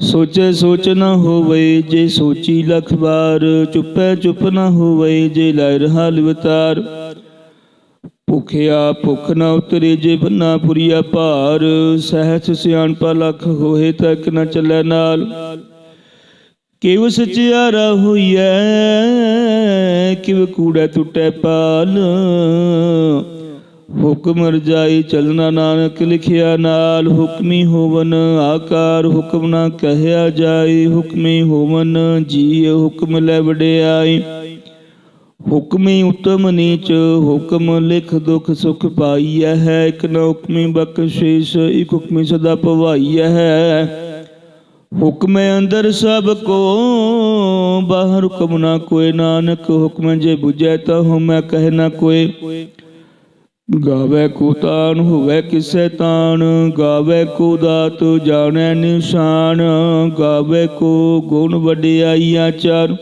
ਸੋਚੇ ਸੋਚ ਨਾ ਹੋਵੇ ਜੇ ਸੋਚੀ ਲਖ ਵਾਰ, ਚੁੱਪੈ ਚੁੱਪ ਨਾ ਹੋਵੇ ਜੇ ਲੈ ਰਹਾ ਲਿਵਤਾਰ। ਭੁਖਿਆ ਭੁਖ ਨ ਉਤਰੇ ਜੇ ਬੰਨਾ ਪੁਰੀਆ ਭਾਰ, ਸਹਿਜ ਸਿਆਣਪਾ ਲਖ ਹੋਏ ਤੱਕ ਨਾ ਚੱਲੇ ਨਾਲ। ਕਿਵ ਸਚਿਆਰਾ ਹੋਈਐ, ਕਿਵ ਕੂੜਾ ਟੁੱਟੈ ਪਾਲ। ਹੁਕਮ ਰਜਾਈ ਚਲਣਾ ਨਾਨਕ ਲਿਖਿਆ ਨਾਲ, ਹੁਕਮੀ ਹੋਵਨ ਆਕਾਰ ਹੁਕਮ ਨਾ ਕਹਿਆ ਜਾਏ ਹੁਕਮੀ ਹੋਵਨ ਜੀ ਹੁਕਮ ਲੈ ਵਡਿਆਈ। ਹੁਕਮੀ ਉਤਮ ਨੀਚ, ਹੁਕਮ ਲਿਖ ਦੁਖ ਸੁਖ ਪਾਈਐ ਹੈ, ਇਕ ਨਾ ਹੁਕਮੀ ਬਖਸ਼ੀਸ਼ ਇਕ ਹੁਕਮੀ ਸਦਾ ਭਵਾਈਐ ਹੈ। ਹੁਕਮੇ ਅੰਦਰ ਸਭ ਕੋ, ਬਾਹਰ ਹੁਕਮ ਨਾ ਕੋਏ ਨਾਨਕ ਹੁਕਮ ਜੇ ਬੁਝੈ ਤਾ ਹਉਮੈ ਕਹਿ ਨਾ ਕੋਏ ਗਾਵੇ ਕੋ ਤਾਨ ਹੋਵੇ ਕਿਸੈ ਤਾਨ, ਗਾਵੇ ਕੋ ਦਾਤ ਜਾਣੈ ਨਿਸ਼ਾਨ, ਗਾਵੇ ਕੋ ਗੁਣ ਵਡਿਆਈਆ ਚਾਰ।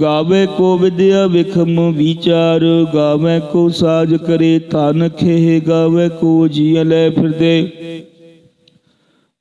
ਗਾਵੇ ਕੋ ਵਿਦਿਆ ਵਿਖਮ ਵਿਚਾਰ, ਗਾਵੇ ਕੋ ਸਾਜ ਕਰੇ ਤਨ ਖੇ ਗਾਵੇ ਕੋ ਜੀ ਲੈ ਫਿਰਦੇ।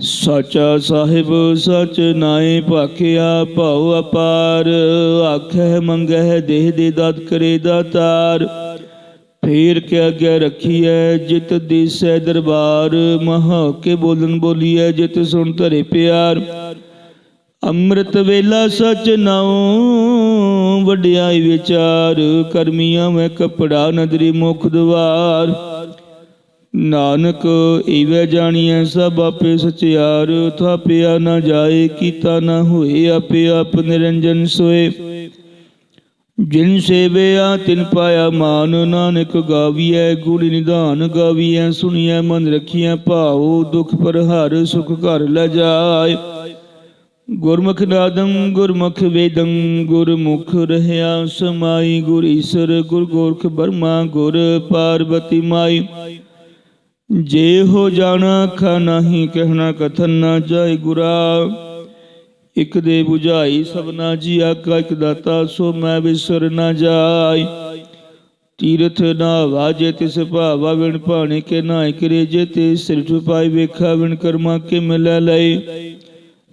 ਸਾਚਾ ਸਾਹਿਬ ਸਚ ਨਾਏ ਭਾਖਿਆ, ਭਉ ਅਪਾਰ। ਆਖੈ ਮੰਗਹਿ ਦੇਹ ਦੇ ਦਾਤ ਕਰੇ ਦਾਤਾਰ ਫੇਰ ਕੇ ਅੱਗੇ ਰੱਖੀਐ ਜਿਤ ਦਿਸੈ ਦਰਬਾਰ। ਮਹਾ ਕੇ ਬੋਲਨ ਬੋਲੀਐ ਜਿਤ ਸੁਣ ਧਰੇ ਪਿਆਰ। ਅੰਮ੍ਰਿਤ ਵੇਲਾ ਸਚ ਨਾਉ, ਵਡਿਆਈ ਵਿਚਾਰ। ਕਰਮੀਆਂ ਮੈਂ ਕਪੜਾ ਨਦਰੀ ਮੁਖ ਦਵਾਰ। ਨਾਨਕ, ਈਵੇ ਜਾਣੀਐ ਸਭ ਆਪੇ ਸਚਿਆਰ। ਥਾਪਿਆ ਨਾ ਜਾਏ, ਕੀਤਾ ਨਾ ਹੋਏ, ਆਪੇ ਆਪ ਨਿਰੰਜਨ ਸੋਏ। ਜਿਨ ਸੇਵਿਆ, ਤਿਨ ਪਾਇਆ ਮਾਨ। ਨਾਨਕ ਗਾਵੀਐ, ਗੁਣ ਨਿਧਾਨ ਗਾਵੀਐ। ਸੁਣੀਐ, ਮਨ ਰਖੀਐ, ਭਾਉ, ਦੁਖ ਪਰ ਹਰ ਸੁਖ ਘਰ ਲੈ ਜਾਏ। ਗੁਰਮੁਖ ਨਾਦੰ, ਗੁਰਮੁਖ ਵੇਦੰ, ਗੁਰਮੁਖ ਰਹਿਆ ਸਮਾਈ। ਗੁਰ ਈਸਰ, ਗੁਰ ਗੋਰਖ ਬਰਮਾ, ਗੁਰ ਪਾਰਬਤੀ ਮਾਈ। ਜੇ ਹੋ ਜਾਣਾ ਖਾ ਨਹੀਂ, ਕਹਿਣਾ ਕਥਨ ਨਾ ਜਾਏ ਗੁਰਾ। ਇਕ ਦੇ 부ਝਾਈ ਸਭਨਾ ਜੀ ਆਕਾ ਇਕ ਦਾਤਾ ਸੋ ਮੈਂ ਵਿਸਰ ਨਾ ਜਾਈ ਤੀਰਥ ਨਾ ਵਾਜੇ, ਤਿਸ ਭਾਵਾ ਵਿਣ ਭਾਣੇ ਕੇ ਨਾ ਕਰੇ ਜੇ, ਤੇ ਸਿਰ ਛੁਪਾਈ ਵੇਖਾ ਵਿਣ ਕਰਮਾ ਕੇ ਮਿਲੈ ਲਈ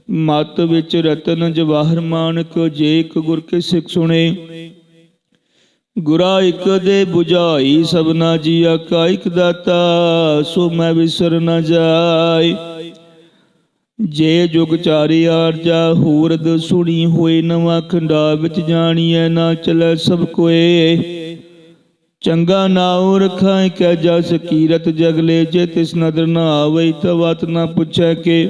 ਮਤ ਵਿੱਚ ਰਤਨ ਜਵਾਹਰ ਮਾਨਕ, ਜੇ ਇਕ ਗੁਰ ਕੇ ਸਿੱਖ ਸੁਣੇ। ਗੁਰਾ ਇਕ ਦੇ 부ਝਾਈ ਸਭਨਾ ਜੀ ਆਕਾ ਇਕ ਦਾਤਾ, ਸੋ ਮੈਂ ਵਿਸਰ ਨ ਜਾਈ। ਜੇ ਜੁਗ ਚਾਰੇ ਆਰਜਾ ਹੂਰਦ ਸੁਣੀ ਹੋਏ ਨਵਾਂ ਖੰਡਾ ਵਿੱਚ ਜਾਣੀਐ ਨਾ ਚਲੈ ਸਭ ਕੋਏ। ਚੰਗਾ ਨਾਉ ਰਖਾਇ ਕੈ ਜਸ ਕੀਰਤ ਜਗਲੇ, ਜੇ ਤਿਸ ਨਦਰ ਨਾ ਆਵੇ ਤਵਤ ਨਾ ਪੁੱਛੈ ਕੇ।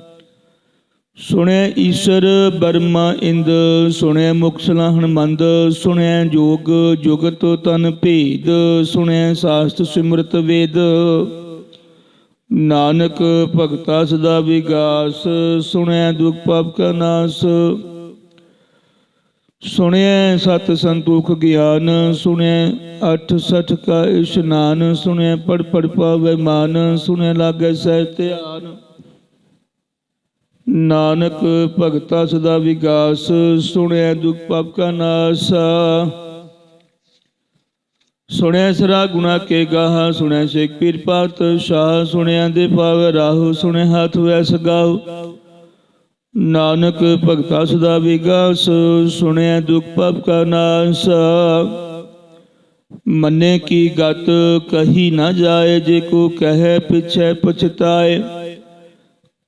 ਸੁਣਿਆ ਈਸ਼ਰ ਬਰਮਾ ਇੰਦ ਸੁਣਿਆ ਮੁਖ ਸਲਾਹਣ ਸੁਣਿਆ ਜੋਗ ਜੁਗਤ ਤਨ ਭੇਦ ਸੁਣਿਆ ਸਾਸਤ ਸਿਮਰਤ ਵੇਦ। ਨਾਨਕ ਭਗਤਾ ਸਦਾ ਵਿਗਾਸ ਸੁਣਿਆ ਦੁਖ ਪਾਪ ਕਾ ਨਾਸ। ਸੁਣਿਆ ਸਤ ਸੰਤੋਖ ਗਿਆਨ ਸੁਣਿਆ ਅਠ ਸਠ ਕਾ ਇਸ਼ਨਾਨ ਸੁਣਿਆ ਪੜ ਪੜ ਪਾਵੇ ਮਾਨ ਸੁਣਿਆ ਲਾਗੇ ਸਹਿ ਧਿਆਨ। ਨਾਨਕ ਭਗਤਾ ਸਦਾ ਵਿਗਾਸ ਸੁਣਿਆ ਦੁਖ ਪਾਪ ਕਾ ਨਾਸ। ਸੁਣਿਆ ਸਰਾ ਗੁਣਾ ਕੇ ਗਾਹਾ, ਸੁਣਿਆ ਸ਼ੇਖ ਪੀਰ ਪਾਤ ਸ਼ਾਹ, ਸੁਣਿਆ ਦੇ ਪਾਵ ਰਾਹੂ, ਸੁਣਿਆ ਹੱਥ ਵੈਸ ਗਾਉ ਨਾਨਕ ਭਗਤਾ ਸਦਾ ਵਿਗਾਸ ਸੁਣਿਆ ਦੁਖ ਪਪ ਕਾ ਨਾਸ। ਮੰਨੇ ਕੀ ਗਤ, ਕਹੀ ਨਾ ਜਾਏ, ਜੇ ਕੋ ਕਹੇ ਪਿਛੈ ਪਛਤਾਏ।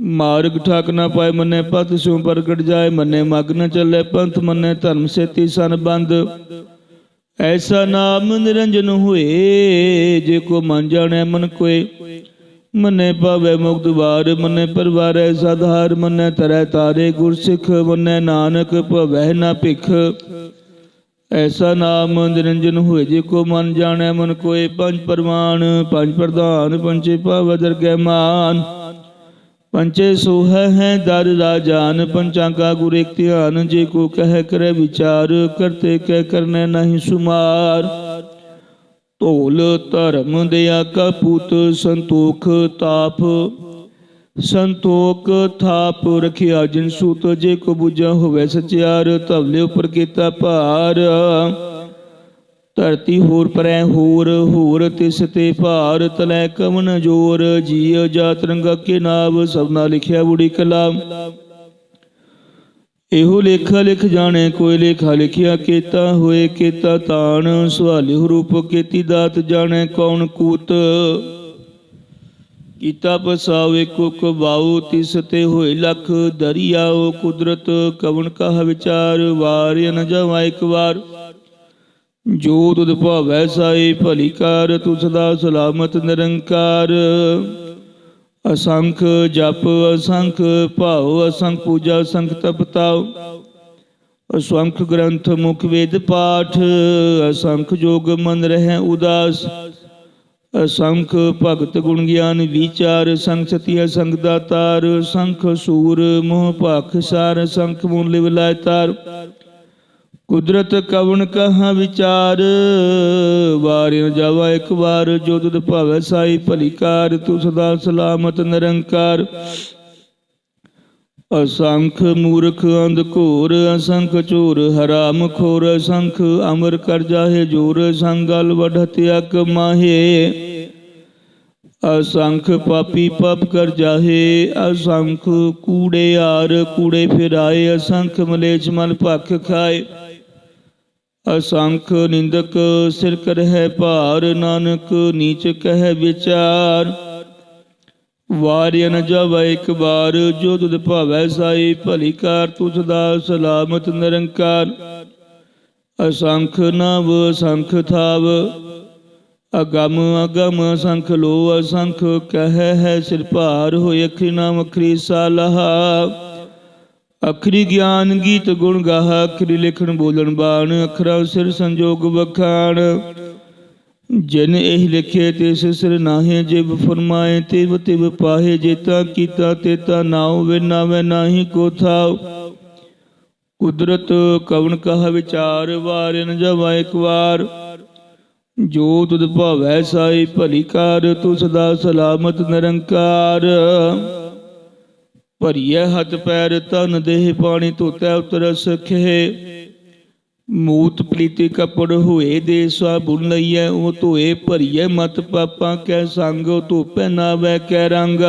ਮਾਰਗ ਠਾਕ ਨਾ ਪਾਏ, ਮੰਨੇ ਪਤ ਸਿਉ ਪ੍ਰਗਟ ਜਾਏ, ਮੰਨੇ ਮਗ ਨ ਚੱਲੇ ਪੰਥ, ਮੰਨੇ ਧਰਮ ਸੇਤੀ ਸਨ ਬੰਦ ਐਸਾ ਨਾਮ ਨਿਰੰਜਨ ਹੋਏ, ਜੇ ਕੋ ਮਨ ਜਾਣੈ ਮਨ ਕੋਏ। ਮੰਨੇ ਪਾਵੇ ਮੁਕਤ ਵਾਰ, ਮੰਨੇ ਪਰਵਾਰੈ ਸਧਾਰ, ਮੰਨੇ ਤਰੈ ਤਾਰੇ ਗੁਰ ਸਿੱਖ ਮੰਨੇ ਨਾਨਕ ਭਵੈ ਨਾ ਭਿਖ। ਐਸਾ ਨਾਮ ਨਿਰੰਜਨ ਹੋਏ, ਜੇ ਕੋ ਮਨ ਜਾਣੈ ਮਨ ਕੋਏ। ਪੰਜ ਪਰਮਾਨ ਪੰਜ ਪ੍ਰਧਾਨ ਪੰਚੇ ਪਾਵ ਦਰਗਹਿ ਮਾਨ। ਪੰਚੇ ਸੋਹ ਹੈ ਦਰ ਰਾਜਾਨ, ਪੰਚਾਂ ਗੁਰ ਇਕ ਧਿਆਨ, ਜੇ ਕੋ ਕਹਿ ਕਰੇ ਵਿਚਾਰ, ਕਰਤੇ ਕਹਿ ਕਰਨੇ ਨਹੀਂ ਸੁਮਾਰ। ਧੋਲ ਧਰਮ ਦਿਆ ਕਪੂਤ ਸੰਤੋਖ ਤਾਪ। ਸੰਤੋਖ ਥਾਪ ਰਖਿਆ ਜਿਨ ਸੂਤ, ਜੇ ਕੋ ਬੁਝਾ ਹੋਵੇ ਸਚਿਆਰ, ਧਵਲੇ ਉਪਰ ਕੀਤਾ ਭਾਰ। ਧਰਤੀ ਹੋਰ ਪਰੈ ਹੋਰ ਹੋਰ ਤਿਸ ਤੇ ਭਾਰ ਤਲੈ ਕਵਨ ਜੋਰ ਜੀਅ ਜਾਤ ਰੰਗਾ ਕੇ ਨਾਮ ਸਭਨਾ ਲਿਖਿਆ ਬੁੜੀ ਕਲਾ ਇਹੋ ਲੇਖਾ ਲਿਖ ਜਾਣੇ, ਕੋਈ ਲੇਖਾ ਲਿਖਿਆ ਕੀਤਾ ਹੋਏ ਕੀਤਾ ਤਾਣ, ਸਵਾਲਿ ਰੂਪ ਕੀਤੀ ਦਾਤ ਜਾਣੇ ਕੌਣ ਕੂਤ। ਕੀਤਾ ਪਸਾਵੇ ਕੁਕ ਬਾਉ, ਤਿਸ ਤੇ ਹੋਏ ਲਖ ਦਰਿਆਓ ਕੁਦਰਤ, ਕਵਣ ਕਹ ਵਿਚਾਰ ਵਾਰ ਨ ਜਾਵਾ ਇੱਕ ਵਾਰ। ਜੋ ਤੁਧ ਭਾਵੈ ਸਾਈ, ਭਲੀ ਕਾਰ ਤੂੰ ਸਦਾ ਸਲਾਮਤ ਨਿਰੰਕਾਰ। ਅਸੰਖ ਜਪ, ਅਸੰਖ ਭਾਉ, ਅਸੰਖ ਪੂਜਾ, ਅਸੰਖ ਤਪ ਤਾਉ। ਅਸੰਖ ਗ੍ਰੰਥ ਮੁਖ ਵੇਦ ਪਾਠ, ਅਸੰਖ ਜੋਗ ਮਨ ਰਹਿ ਉਦਾਸ। ਅਸੰਖ ਭਗਤ ਗੁਣ ਗਿਆਨ ਵਿਚਾਰ ਸੰਖ ਸਤਿ ਸੰਗ ਦਾਤਾਰ। ਸੰਖ ਸੂਰ, ਮੋਹ ਭਖ ਸਾਰ ਸੰਖ ਮੂਲ ਵਿਲਾਇ ਤਾਰ। ਕੁਦਰਤ ਕਵਣ ਕਹਾ ਵਿਚਾਰ? ਵਾਰਿ ਨ ਜਾਵਾ ਇੱਕ ਵਾਰ, ਜੋ ਤੁਧ ਭਾਵੈ ਸਾਈ ਭਲੀ ਕਾਰ ਤੂੰ ਸਦਾ ਸਲਾਮਤ ਨਿਰੰਕਾਰ। ਅਸੰਖ ਮੂਰਖ ਅੰਧ ਘੋਰ, ਅਸੰਖ ਚੋਰ, ਹਰਾਮ ਖੋਰ, ਅਸੰਖ ਅਮਰ ਕਰ ਜਾਹੇ ਜੋਰ ਸੰਗਲ ਵਢਤ ਅਕ ਮਾਹੇ। ਅਸੰਖ ਪਾਪੀ ਪਪ ਕਰ ਜਾਹੇ, ਅਸੰਖ ਕੂੜੇ ਆਰ ਕੂੜੇ ਫਿਰਾਏ, ਅਸੰਖ ਮਲੇਛ ਮਲ ਭਖ ਖਾਏ। ਅਸੰਖ ਨਿੰਦਕ ਸਿਰ ਕਰਹਿ ਭਾਰ, ਨਾਨਕ ਨੀਚ ਕਹਿ ਵਿਚਾਰ। ਵਾਰਿਆ ਨ ਜਾਵੈ ਇੱਕ ਬਾਰ ਜੋ ਤੁਧ ਭਾਵੈ ਸਾਈ, ਭਲੀ ਕਾਰ ਤੂੰ ਸਦਾ ਸਲਾਮਤ ਨਿਰੰਕਾਰ। ਅਸੰਖ ਨਵ ਸੰਖ ਥਾਵ ਅਗਮ ਅਗਮ ਅਸੰਖ ਲੋ ਅਸੰਖ, ਕਹਿ ਹੈ ਸਿਰ ਭਾਰ ਹੋਇ ਅਖਰੀ ਨਾਮ, ਅਖਰੀ ਸਾਲਹਾ। ਅਖਰੀ ਗਿਆਨ ਗੀਤ ਗੁਣ ਗਾਹ, ਅਖਰੀ ਲਿਖਣ ਬੋਲਣ ਬਾਣ, ਅਖਰਾ ਸਿਰ ਸੰਜੋਗ ਵਖਾਣ। ਜਿਨ ਇਹ ਲਿਖੇ ਤੇ ਸਿਰ ਨਾਹੇ, ਜਿਵ ਫਰਮਾਏ ਤਿਵ ਤਿਵ ਪਾਹੇ ਜੇਤਾ ਕੀਤਾ ਤੇਤਾ ਨਾਉ, ਵੇ ਨਾਵੇਂ ਨਾਹੀ ਕੋ ਥਾਉ। ਕੁਦਰਤ ਕਵਣ ਕਹ ਵਿਚਾਰ, ਵਾਰਨ ਜਵਾ ਇੱਕ ਵਾਰ। ਜੋ ਤੁਧ ਭਾਵੈ ਸਾਈ ਭਲੀ ਕਾਰ ਤੂੰ ਸਦਾ ਸਲਾਮਤ ਨਿਰੰਕਾਰ। ਭਰੀਏ ਹੱਥ ਪੈਰ ਤਨ ਦੇਹ ਪਾਣੀ ਧੋਤੈ ਉਤਰ ਸਖੇ ਮੂਤ ਪ੍ਰੀਤੀ ਕਪੜ ਹੋਏ ਦੇ ਸਾਬੁਨ ਲਈਐ, ਉਹ ਧੋਏ ਭਰੀਏ ਮਤ ਪਾਪਾਂ ਕੈ ਸੰਗ ਧੋਪੈ ਨਾਵੈ ਕੈ ਰੰਗ।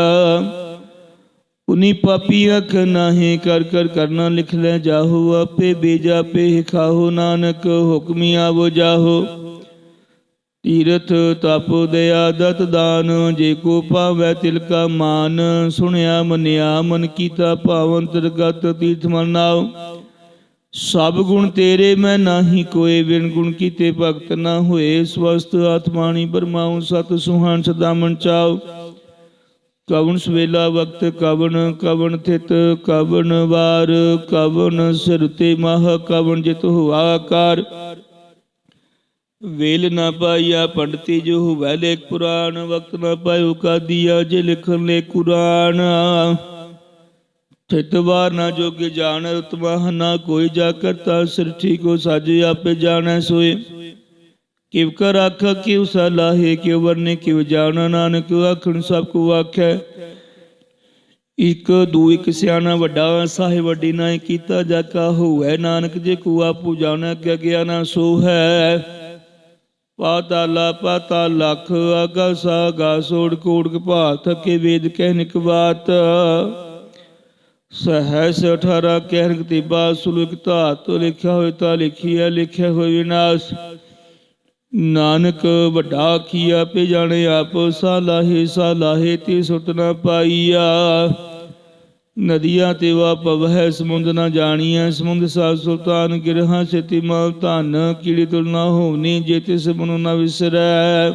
ਉਨੀ ਪਾਪੀ ਅਖ ਨਾਹੀ, ਕਰ ਕਰ ਕਰਨਾ ਲਿਖ ਲੈ ਜਾਹੋ, ਆਪੇ ਬੇਜਾ ਪੇ ਖਾਹੋ, ਨਾਨਕ ਹੁਕਮੀ ਆਵੋ ਜਾਹੋ। ਤੀਰਥ ਤਪ ਦਇਆ ਦਤ ਦਾਨ, ਜੇ ਕੋ ਪਾਵੈ ਤਿਲ ਕਾ ਮਾਨ, ਸੁਣਿਆ ਮਨਿਆ ਮਨ ਕੀਤਾ ਭਾਵੰਤਰ ਗਤ ਤੀਰਥ ਮਨ ਸਭ ਗੁਣ ਤੇਰੇ ਮੈਂ ਨਾਹੀ ਕੋਏ ਵਿਣ ਗੁਣ ਕੀਤੇ ਭਗਤ ਨਾ ਹੋਏ ਸਵਸਤ ਆਤਮਾਣੀ ਬਰਮਾਉ, ਸਤ ਸੁਹਾਨ ਸਦਾ ਮਨ ਚਾਉ। ਕਵਣ ਸਵੇਲਾ ਵਕਤ ਕਵਣ ਕਵਣ ਥਿਤ ਕਵਣ ਵਾਰ, ਕਵਣ ਸਿਰ ਤੇ ਮਹ ਕਵਣ ਜਿਤ ਹੁਆ ਆਕਾਰ। ਵੇਲ ਨਾ ਪਾਈਆ ਪੰਡਤੀ ਜੋ ਹੁਵੈ ਲੇਖ ਪੁਰਾਣ ਵਕਤ ਨਾ ਪਾਇਓ ਕਾਦੀਆ ਜੇ ਲਿਖਣ ਲੈ ਕੁਰਾਨ ਠਿਤਵਾਰ ਨਾ ਜੋਗੇ ਜਾਣ ਉਤਮਾ ਨਾ ਕੋਈ ਜਾ ਕਰਤਾ ਸਿਰਠੀ ਕੋ ਸਾਜੇ ਆਪੇ ਜਾਣੈ ਸੋਏ ਕਿਵ ਕਰ ਆਖਾ ਕਿਵ ਸਲਾਹੇ ਕਿਵ ਵਰਨੇ ਕਿਵ ਜਾਣ ਨਾਨਕ ਆਖਣ ਸਭ ਕੋ ਆਖੈ ਇਕ ਦੂ ਇਕ ਸਿਆਣਾ ਵੱਡਾ ਸਾਹਿਬ ਵੱਡੀ ਨਾਇ ਕੀਤਾ ਜਾ ਕਾ ਹੋਵੇ ਨਾਨਕ ਜੇ ਕੋ ਆਪੂ ਜਾਣੈ ਕਿ ਗਿਆ ਨਾ ਸੋ ਹੈ ਪਾਤਾਲਾ ਪਾਤਾ ਲਖ ਆਗਾਸਾ ਗਾ ਸੋੜ, ਕੋੜ ਕਪਾ ਥਕੇ ਵੇਦ ਕਹਿਨਿਕ ਬਾਤ। ਸਹਸ 18 ਕਹਿਨਿਕ ਤੇ ਬਾਤ ਸੁਲਕ ਧਾਤ, ਲਿਖਿਆ ਹੋਇਆ ਤਾਂ ਲਿਖੀਐ, ਲਿਖਿਆ ਹੋਇ ਵਿਨਾਸ਼। ਨਾਨਕ, ਵੱਡਾ ਕੀਆ ਪੇ ਜਾਣੇ ਆਪ, ਸਾਲਾਹੇ ਸਾਲਾਹੇ, ਤੇ ਸੁਤ ਨਾ ਪਾਈਆ ਨਦੀਆਂ ਤੇ ਵਾ ਹੈ, ਸਮੁੰਦ ਨਾ ਜਾਣੀਐ, ਸਮੁੰਦ ਸਾ ਸੁਲਤਾਨ ਗਿਰਹਾ ਸਤੀ ਮਲ ਧਨ, ਕੀੜੀ ਤੁਲ ਨਾ ਹੋਵਨੀ, ਜੇ ਤਿਸ ਮਨੁ ਨਾ ਵਿਸਰੈ।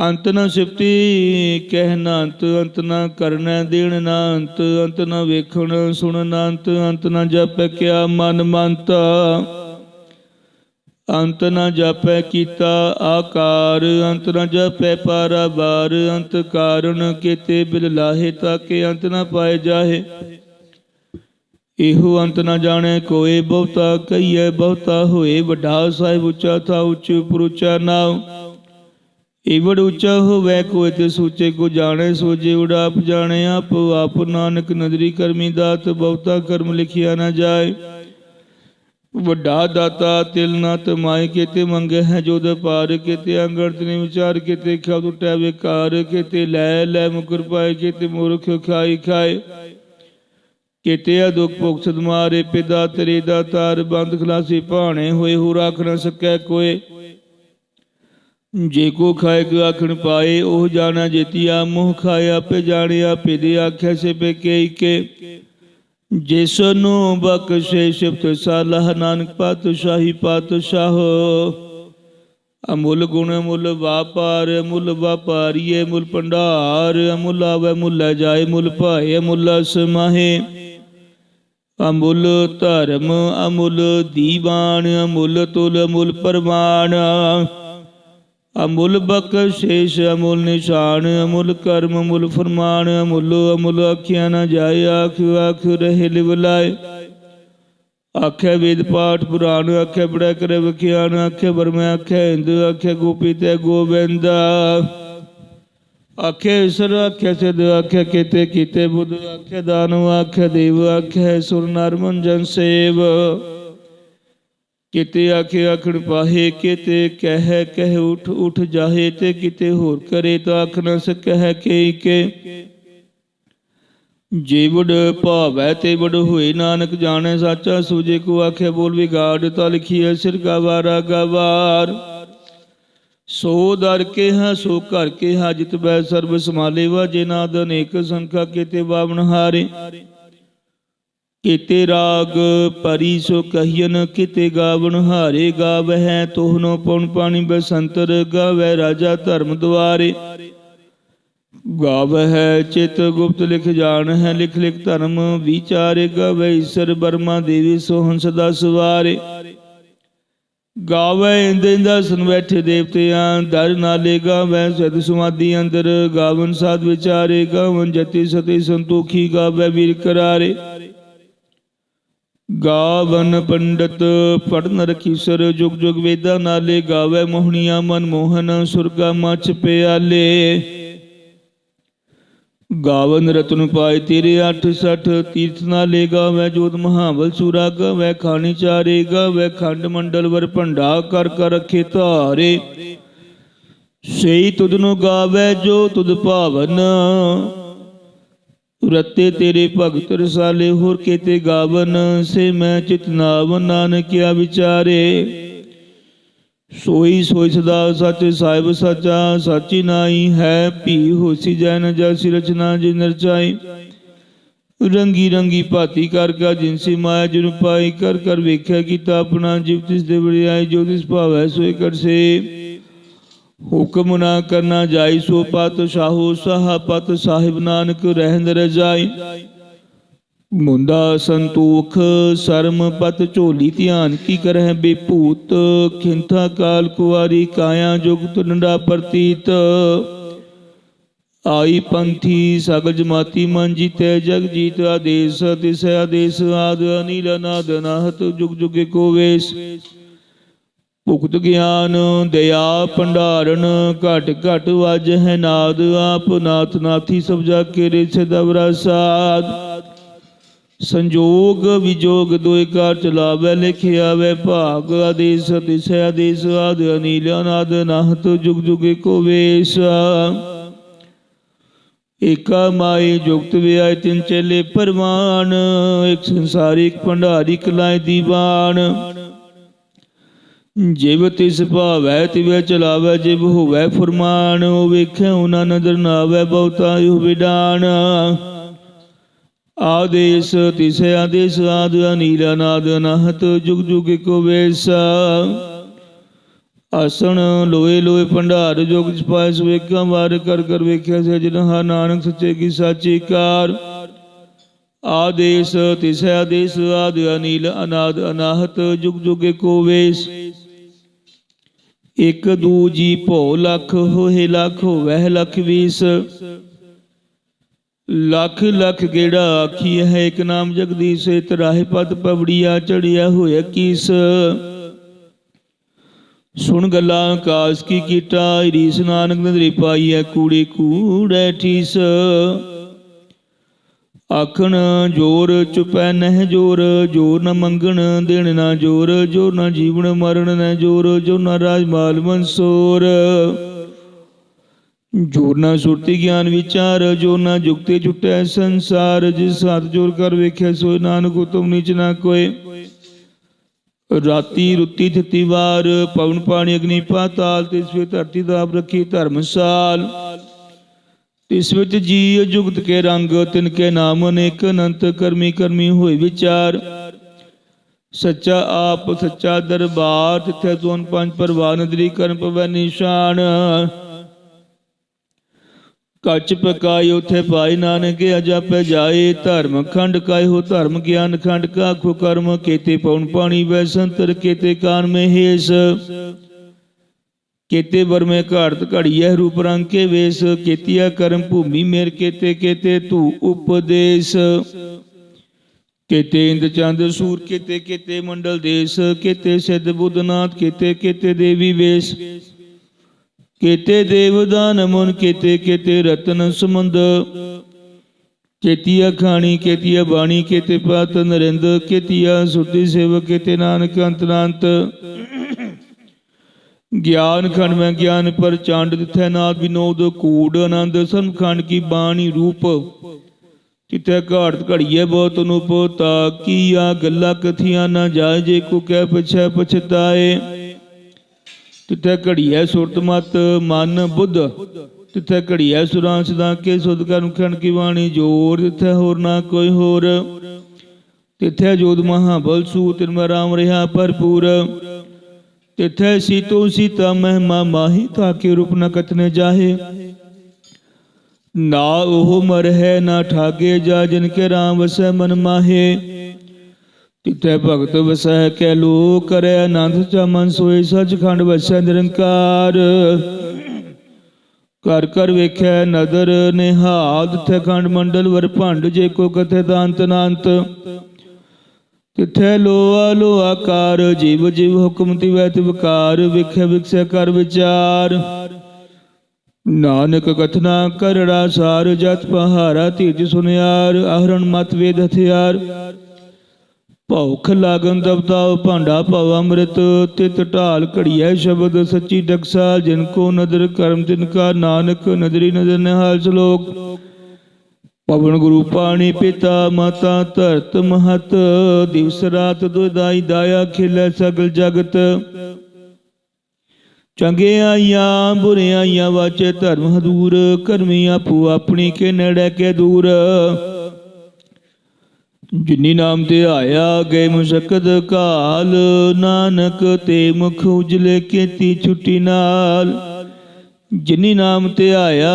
ਅੰਤ ਨਾ ਸਿਫਤੀ ਕਹਿ ਨਾ ਅੰਤ ਅੰਤ ਨ ਕਰਨੈ, ਦੇਣ ਨਾ ਅੰਤ ਅੰਤ ਨ ਵੇਖਣ, ਸੁਣ ਨਾ ਅੰਤ ਅੰਤ ਨ ਜਪੈ, ਕਿਆ ਮਨ ਮੰਤ। ਅੰਤ ਨ ਜਪੈ ਕੀਤਾ ਆਕਾਰ, ਅੰਤ ਨ ਜਪੈ ਪਾਰਾਵਾਰ, ਅੰਤ ਕਾਰਨ ਕੀਤੇ ਬਿਲ ਲਾਹੇ ਤਾਕੇ ਅੰਤ ਨ ਪਾਏ ਜਾਹੇ। ਇਹੋ ਅੰਤ ਨ ਜਾਣੈ ਕੋਏ ਬਹੁਤਾ ਕਹੀਐ, ਬਹੁਤਾ ਹੋਏ ਵੱਡਾ ਸਾਹਿਬ ਉੱਚਾ ਥਾ ਉੱਚ ਪੁਰਚਾ ਨਾਉ। ਈਵੜ ਉੱਚਾ ਹੋਵੇ ਕੋਈ ਤੇ ਸੂਚੇ ਕੋ ਜਾਣੇ ਸੋਜੇ ਉਡਾਪ ਜਾਣੇ, ਆਪ ਆਪ ਨਾਨਕ ਨਦਰੀ ਕਰਮੀ ਦਾਤ, ਬਹੁਤਾ ਕਰਮ ਲਿਖਿਆ ਨਾ ਜਾਏ। ਵੱਡਾ ਦਾਤਾ, ਤਿਲ ਨਾ ਤਮਾਏ ਕੀਤੇ ਮੰਗੇ ਹੈ ਜੋਦ ਪਾਰ ਕੀਤੇ ਅੰਗੜਤ ਨੇ ਵਿਚਾਰ ਕੀਤੇ ਖਾ ਟੁੱਟੈ ਵਿਕਾਰ ਕੀਤੇ, ਲੈ ਲੈ, ਮੁਕਰ ਪਾਏ ਕੀਤੇ, ਮੂਰਖ ਖਾਈ ਖਾਏ। ਕੀਤੇ ਆ ਦੁਖ ਭੋਗ ਸਦ ਮਾਰੇ ਪਿਦਾ ਤੇਰੇ ਦਾ ਤਾਰ ਬੰਦ, ਖਲਾਸੀ ਭਾਣੇ ਹੋਏ ਹੋ ਰੱਖ ਨਾ ਸਕੈ ਕੋਏ। ਜੇ ਕੋ ਖਾਏ, ਕੋ ਆਖਣ ਪਾਏ, ਉਹ ਜਾਣਾ ਜੇਤੀਆ ਮੋਹ ਖਾਇਆ ਆਪੇ ਜਾਣਿਆ ਪਿਦੇ ਆਖਿਆ ਸੇ ਪੇ ਕੇ ਕੇ। ਜਿਸ ਨੂੰ ਬਖਸ਼ੇ ਸ਼ਿਫਤ ਸਾਲਹ ਨਾਨਕ ਪਾਤਸ਼ਾਹੀ ਪਾਤਸ਼ਾਹ। ਅਮੁੱਲ ਗੁਣ ਮੁੱਲ ਵਾਪਾਰ ਮੁੱਲ ਵਪਾਰੀਏ ਮੁੱਲ ਭੰਡਾਰ, ਅਮੁੱਲ ਆਵੇ ਮੁੱਲ ਜਾਏ ਮੁੱਲ ਭਾਏ ਮੁੱਲ ਸਮਾਹੇ ਅਮੁੱਲ ਧਰਮ, ਅਮੁੱਲ ਦੀਵਾਨ, ਅਮੁੱਲ ਤੁਲ, ਅਮੁੱਲ ਪਰਮਾਨ ਅਮੁੱਲ ਬਖਸ਼ੇਸ਼ ਅਮੁੱਲ ਨਿਸ਼ਾਨ, ਅਮੁੱਲ ਕਰਮ, ਅਮੁੱਲ ਫਰਮਾਨ, ਅਮੁੱਲ ਅਮੁੱਲ ਆਖਿਆ ਨਾ ਜਾਏ, ਆਖ ਆਖ ਰਹੇ ਲਿਵਲਾਏ ਆਖੇ ਵੇਦ ਪਾਠ ਪੁਰਾਣ ਆਖੇ ਬੜਾ ਕਰੇ ਵਿਖਿਆਨ ਆਖੇ ਬਰਮੇ ਆਖੇ ਹਿੰਦ, ਆਖੇ ਗੋਪੀ ਤੇ ਗੋਬਿੰਦ ਆਖੇ ਸਰ ਆਖੇ ਸਿਧ, ਆਖੇ ਕੀਤੇ ਕੀਤੇ ਬੁੱਧ, ਆਖੇ ਦਾਨਵ, ਆਖੇ ਦੇਵ, ਆਖੇ ਸੁਰ, ਨਰਮਨ, ਜਨ ਸੇਵ। ਕਿਤੇ ਆਖੇ ਆਖਣ ਪਾਹੇ, ਕਿਤੇ ਕਹਿ ਕਹਿ ਉਠ ਉਠ ਜਾਹੇ, ਤੇ ਕਿਤੇ ਹੋਰ ਕਰੇ ਤਾਂ ਆਖ ਨ ਸਕਹਿ ਕੇ ਕੇ ਜੀਵੜ ਭਾਵੈ ਤੇ ਵਡ ਹੋਏ, ਨਾਨਕ ਜਾਣੈ ਸਾਚਾ ਸੂਜੇ ਕੋ ਆਖੇ ਬੋਲ ਵਿਗਾੜ, ਤਾ ਲਿਖੀਐ ਸਿਰ ਗਵਾਰਾ ਗਵਾਰ। ਸੋ ਦਰ ਕੇ ਹੈ ਸੋ ਘਰ ਕੇ ਹੈ ਬੈ ਸਰਬ ਸਮਾਲੇ ਵਾ ਜੇ ਨਾਦ ਅਨੇਕ ਸੰਖਾ ਕੀਤੇ ਬਾਵਨ ਹਾਰੇ। ਕੀਤੇ ਰਾਗ, ਪਰੀ ਸੋ ਕਹੀਨ ਕੀਤੇ ਗਾਵਣ, ਹਾਰੇ ਗਾਵਹਿ, ਤੋਹਨੋ ਪਉਣ ਪਾਣੀ ਬਸੰਤਰ ਗਾਵੈ ਰਾਜਾ ਧਰਮ ਦੁਆਰੇ। ਗਾਵਹਿ ਚਿਤ ਗੁਪਤ ਲਿਖ ਜਾਣ ਹੈ ਲਿਖ ਲਿਖ ਧਰਮ ਵਿਚਾਰੇ ਗਾਵੈ ਈਸ਼ਰ ਬਰਮਾ ਦੇਵੀ ਸੋਹਣ ਸਦਾ ਸਵਾਰੇ। ਗਾਵੈ ਇੰਦੇ ਦਾ ਸੁਨ ਬੈਠੇ ਦੇਵਤਿਆਂ, ਦਰ ਨਾਲੇ ਗਾਵੈ ਸਦ ਸਮਾਧੀ ਅੰਦਰ, ਗਾਵਨ ਸਾਧ ਵਿਚਾਰੇ, ਗਾਵਨ ਜਤੀ ਸਤੀ ਸੰਤੋਖੀ ਗਾਵੈ ਵੀਰ ਕਰਾਰੇ। ਗਾਵਨ ਪੰਡਤ ਪੜਨ ਰਖੀਸਰ ਜੁਗ ਜੁਗ ਵੇਦਾਂ ਨਾਲੇ ਗਾਵੇ ਮੋਹਣੀਆਂ ਮਨ ਮੋਹਨ ਸੁਰਗਾ ਮਚ ਪਿਆਲੇ। ਗਾਵਨ ਰਤਨ ਪਾਏ ਤੇਰੇ 86 ਤੀਰਥ ਨਾਲੇ ਗਾਵੇ ਜੋਤ ਮਹਾਵਲ ਸੂਰਾ ਗਾਵੇ ਖਾਣੀ ਚਾਰੇ, ਗਾਵੇ ਖੰਡ ਮੰਡਲ ਵਰ ਭੰਡਾ ਕਰ ਕਰ ਰਖੇ ਧਾਰੇ। ਸਈ ਤੁਧ ਨੂੰ ਗਾਵੇ ਜੋ ਤੁਧ ਭਾਵਨ। ਰਤੇ ਤੇਰੇ ਭਗਤ ਰਸਾਲੇ ਹੋਰ ਕੀਤੇ ਗਾਵਨ, ਸੇ ਮੈਂ ਚਿਤਨਾਵ ਨਾਨਕਿਆ ਵਿਚਾਰੇ। ਸੋਈ ਸੋਈ ਸਦਾ ਸਚ ਸਾਹਿਬ ਸੱਚਾ, ਸਾਚੀ ਨਾਈ ਹੈ ਭੀ ਹੋਸੀ ਜਨ ਜਸੀ ਰਚਨਾ ਜਿਨ ਰਚਾਈ ਰੰਗੀ ਰੰਗੀ ਭਾਤੀ ਕਰ ਕਾ ਜਿਨਸੀ ਮਾਇਆ ਜੁਨ ਪਾਈ, ਕਰ ਕਰ ਵੇਖਿਆ ਕੀਤਾ ਆਪਣਾ, ਜਿਵ ਤਿਸ ਦੇ ਵੜਿਆਈ ਜੋ ਤਿਸ ਭਾਵੈ ਸੋਈ ਕਰਸੇ ਹੁਕਮ ਨਾ ਕਰਨਾ ਜਾਈ ਸੋ ਪਤ ਸਾਹੂ ਸਾਹ ਪਤ ਸਾਹਿਬ ਨਾਨਕ ਰਹਿੰਦ ਰਜਾਈ। ਮੁੰਦਾ ਸੰਤੋਖ ਸਰਮ ਪਤ ਝੋਲੀ ਧਿਆਨ ਕੀ ਕਰਹਿ ਬੇਭੂਤ। ਖਿੰਥਾ ਕਾਲ ਕੁਵਾਰੀ ਕਾਇਆ ਜੁਗਤ ਨੰਡਾ ਪ੍ਰਤੀਤ। ਆਈ ਪੰਥੀ ਸਗਲ ਜਮਾਤੀ ਮਨ ਜੀਤੈ ਜਗ ਜੀਤ ਆਦੇਸ, ਤਿਸ ਆਦੇਸ, ਆਦ ਅਨੀਲ ਅਨਾਦ ਅਨਾਹਤ, ਜੁਗ ਜੁਗੇ ਕੋ ਵੇਸ। ਭੁਗਤ ਗਿਆਨ ਦਇਆ ਭੰਡਾਰਨ ਘਟ ਘਟ ਵਜ ਹੈ ਨਾਦ, ਆਪ ਨਾਥ ਨਾਥੀ ਸਭ ਜਾ ਕੇ ਰੇ ਸਦਵਰਾ ਸਾਧ ਸੰਜੋਗ ਵਿਜੋਗ ਦੋਇ ਕਾਰ ਚਲਾਵੇ, ਲਿਖਿਆ ਵੇ ਭਾਗ, ਆਦੇਸ ਤਿਸ ਆਦੇਸ, ਆਦ, ਅਨੀਲ, ਅਨਾਦ ਅਨਾਹਤ ਜੁਗ ਜੁਗੇ ਕੋ ਵੇਸ। ਏਕਾ ਮਾਈ ਜੁਗਤ ਵਿਆਇ ਤਿਨ ਚੇਲੇ ਪਰਵਾਨ, ਇੱਕ ਸੰਸਾਰਿਕ ਭੰਡਾਰੀ ਕਲਾਇ ਦੀਵਾਨ। ਜਿਵ ਤਿਸ ਭਾਵੈ, ਤਿਵੈ ਚਲਾਵੈ, ਜਿਵ ਹੋਵੈ ਫਰਮਾਨ, ਉਹ ਵੇਖੈ ਉਹਨਾਂ ਨਦਰ ਨਾ ਆਵੈ ਬਹੁਤਾ ਯੋ ਵਿਡਾਨ ਆਦੇਸ ਤਿਸ, ਆਦੇਸ, ਆਦ ਅਨੀਲ, ਅਨਾਦ, ਅਨਾਹਤ, ਜੁਗ ਜੁਗ ਕੋ ਵੇਸਾ। ਆਸਣ ਲੋਏ ਲੋਏ ਭੰਡਾਰ, ਜੋਗ ਜਪਾਇ ਸਵੇਕਾਂ ਵਾਰ ਕਰ ਕਰ ਵੇਖਿਆ ਸਜਨ ਹਾ ਨਾਨਕ ਸੱਚੇ ਕੀ ਸਾਚੀ ਕਾਰ। ਆਦੇਸ ਤਿਸ, ਆਦੇਸ, ਆਦ ਅਨੀਲ, ਅਨਾਦ, ਅਨਾਹਤ, ਜੁਗ ਜੁਗ ਕੋ ਵੇਸ। ਇਕ ਦੂ ਜੀ ਭੋ ਲਖ, ਹੋਏ ਲਖ ਹੋਵੈ ਲਖ ਵੀਸ। ਲੱਖ ਲੱਖ ਗੇੜਾ ਆਖੀ ਹੈ ਇੱਕ ਨਾਮ ਜਗਦੀਸ਼, ਤਰਾਹੇ ਪਦ ਪਵੜੀਆ ਚੜਿਆ ਹੋਇਆ ਕੀਸ। ਸੁਣ ਗੱਲਾਂ ਆਕਾਸ ਕੀ ਕੀਟਾ ਰੀਸ ਨਾਨਕ ਨਦਰੀ ਪਾਈਐ, ਕੂੜੇ ਕੂੜੈ ਠੀਸ। ਆਖਣ, ਜੋਰ ਚੁਪੈ ਨਹਿ ਜੋਰ ਜੋਰ ਨ ਮੰਗਣ ਦੇਣ ਨਾ ਜੋਰ ਜੋਰ ਨ ਜੀਵਨ ਮਰਨ ਨ ਜੋਰ ਜੋ ਨ ਰਾਜ ਮਾਲ ਮਨਸੂਰ। ਜੋਰ ਨਾ ਸੁਰਤੀ ਗਿਆਨ ਵਿਚਾਰ ਜੋ ਨਾ ਜੁਗਤੇ ਛੁਟੈ ਸੰਸਾਰ, ਜਿਸ ਹੱਥ ਜੋਰ ਕਰ ਵੇਖਿਆ ਸੋਇ ਨਾਨਕ ਉਤਮ ਨੀਚ ਨਾ ਕੋਏ। ਰਾਤੀ ਰੁੱਤੀ ਥਿਤੀ ਵਾਰ, ਪਵਨ ਪਾਣੀ ਅਗਨੀ ਪਾਤਾਲ ਤੇ ਸਵੇ ਧਰਤੀ ਦਾਬ ਰੱਖੀ ਧਰਮਸਾਲ। ਇਸ ਵਿੱਚ ਜੀ ਜੁਗਤ ਕੇ ਰੰਗ, ਤਿਨ ਕੇ ਨਾਮ ਅਨੇਕ ਅਨੰਤ ਕਰਮੀ ਕਰਮੀ ਹੋਏ ਵਿਚਾਰ। ਸੱਚਾ ਆਪ, ਸੱਚਾ ਦਰਬਾਰ ਤਿੱਥੇ ਤੁਨ ਪੰਜ ਪਰਵਾਨ ਨਦਰੀ ਕਰਮ ਪਵੈ ਨਿਸ਼ਾਨ। ਕੱਚ ਪਕਾਈ ਉਥੇ ਭਾਈ ਨਾਨਕ ਅਜਪ ਜਾਏ, ਧਰਮ ਖੰਡ ਕਾਇ ਹੋ ਧਰਮ ਗਿਆਨ ਖੰਡ ਕਾ ਖੁ ਕਰਮ, ਕੀਤੇ ਪਉਣ ਪਾਣੀ ਵੈ ਸੰਤਰ, ਕੀਤੇ ਕਾਨ ਮੇ ਹੇਸ ਕੀਤੇ ਵਰਮੇ ਘਾੜਤ ਘੜੀਐ ਰੂਪ ਰੰਗ ਕੇ ਵੇਸ, ਕੀਤੀਆ ਕਰਮ ਭੂਮੀ ਮੇਰ ਕੀਤੇ ਕੀਤੇ ਤੂ ਉਪਦੇਸ਼। ਕੀਤੇ ਇੰਦ ਚੰਦ ਸੂਰ, ਕੀਤੇ ਕੀਤੇ ਮੰਡਲ ਦੇਸ, ਕੀਤੇ ਸਿੱਧ ਬੁੱਧਨਾਥ ਕੀਤੇ ਕੀਤੇ ਦੇਵੀ ਵੇਸ। ਕੀਤੇ ਦੇਵਦਾਨ ਮਨ, ਕੀਤੇ ਕੀਤੇ ਰਤਨ ਸਮੁੰਦ ਕੀਤੀਆ ਖਾਣੀ, ਕੀਤੀਆ ਬਾਣੀ, ਕੀਤੇ ਪਾਤ ਨਰਿੰਦ, ਕੀਤੀਆ ਸੁਤੀ ਸੇਵਕ, ਕੀਤੇ ਨਾਨਕ ਅੰਤਰਾੰਤ ਗਿਆਨ ਖੰਡ ਮੈਂ ਗਿਆਨ ਪਰ ਚਾਂਡ ਤਿਥੈ ਨਾਦ ਵਿਨੋਦ, ਕੂੜ ਆਨੰਦ ਸੰਖੰਡ ਕੀ ਬਾਣੀ ਰੂਪ। ਕਿਤੇ ਘਾਟ ਘੜੀਏ ਬਹੁਤ ਅਨੂਪ, ਤਾ ਕੀਆ ਗੱਲਾਂ ਕਥੀਆਂ ਨਾ ਜਾਏ, ਜੇ ਕੋ ਕਹਿ ਪਛੈ ਪਛਤਾਏ। ਤਿੱਥੇ ਘੜੀਐ ਸੁਰਤ ਮਤ, ਮਨ ਬੁੱਧ। ਤਿੱਥੇ ਘੜੀਐ ਸੁਰਾਂ ਸਦਾ ਕੇ ਸੁਧ ਕਰਨ ਖਣ ਕੀ ਬਾਣੀ ਜੋਰ ਤਿੱਥੇ ਹੋਰ ਨਾ ਕੋਈ ਹੋਰ। ਤਿੱਥੇ ਜੋਦ ਮਹਾ ਬਲ ਸੂ, ਤਿਨ ਮੈਂ ਰਾਮ ਰਹਾ ਭਰਪੂਰ। ਤਿੱਥੇ ਸੀਤੋ ਸੀਤਾ ਮਹਿਮਾ ਮਾਹੀ ਤਾਂ ਕੇ ਰੂਪ ਨ ਕਥਨੇ ਜਾਹੇ ਨਾ ਉਹ ਮਰ ਹੈ ਨਾ ਠਾਗੇ ਜਾ ਜਿਨ ਕੇ ਰਾਮ ਵਸੈ ਮਨ ਮਾਹੇ ਤਿਤੈ ਭਗਤ ਵਸੈ ਕੈ ਲੋ ਕਰੈ ਆਨੰਦ ਚਾ ਮਨ ਸੋਏ ਸਚਖੰਡ ਵਸੈ ਨਿਰੰਕਾਰ ਕਰ ਕਰ ਵੇਖੈ ਨਦਰ ਨਿਹਾਲ ਤਿਥੈ ਖੰਡ ਮੰਡਲ ਵਰ ਭੰਡ ਜੇ ਕੋ ਕਥੇ ਦਾੰਤ ਨਾੰਤ ਤਿਥੈ ਲੋਆ ਲੋ ਆਕਾਰ ਜੀਵ ਜੀਵ ਹੁਕਮ ਤਿਵੈ ਤਿਵਕਾਰ ਵਿਖੇ ਵਿਖਸੈ ਕਰ ਵਿਚਾਰ। ਨਾਨਕ ਕਥਨਾ ਕਰੜਾ ਸਾਰ, ਜਤ ਪਹਾਰਾ ਤੀਜ ਸੁਨਿਆਰ ਆਹਰਣ ਮਤ ਵੇਦ ਹਥਿਆਰ। ਭੌਖ ਲਾਗਨ ਦਬਤਾਉ ਭਾਂਡਾ ਭਵ ਅੰਮ੍ਰਿਤ, ਤਿਤ ਢਾਲ ਘੜੀਐ ਸ਼ਬਦ ਸੱਚੀ ਡਕਸਾ ਜਿਨ ਕੋ ਨਦਰ ਕਰਮ ਤਿਨ ਕਾ ਨਾਨਕ, ਨਦਰੀ ਨਦਰ ਨਿਹਾਲ ਸ਼ਲੋਕ। ਪਵਨ ਗੁਰੂ ਪਾਣੀ ਪਿਤਾ ਮਾਤਾ ਧਰਤ ਮਹਤ ਦਿਵਸ ਰਾਤ ਦੁਦਾਈ ਦਾਇਆ ਖਿਲੇ ਸਗਲ ਜਗਤ ਚੰਗਿਆਈਆਂ ਬੁਰਿਆਈਆਂ ਵਾਚੇ ਧਰਮ ਹਦੂਰ ਕਰਮੀ ਆਪੂ ਆਪਣੀ ਕੇ ਨੇੜੇ ਕੇ ਦੂਰ ਜਿਨੀ ਨਾਮ ਤੇ ਆਇਆ ਗਏ ਮੁਸ਼ਕਦ ਕਾਲ ਨਾਨਕ ਤੇ ਮੁਖ ਉਜਲੇ ਕੀਤੀ ਛੁੱਟੀ ਨਾਲ ਜਿਨੀ ਨਾਮ ਤੇ ਆਇਆ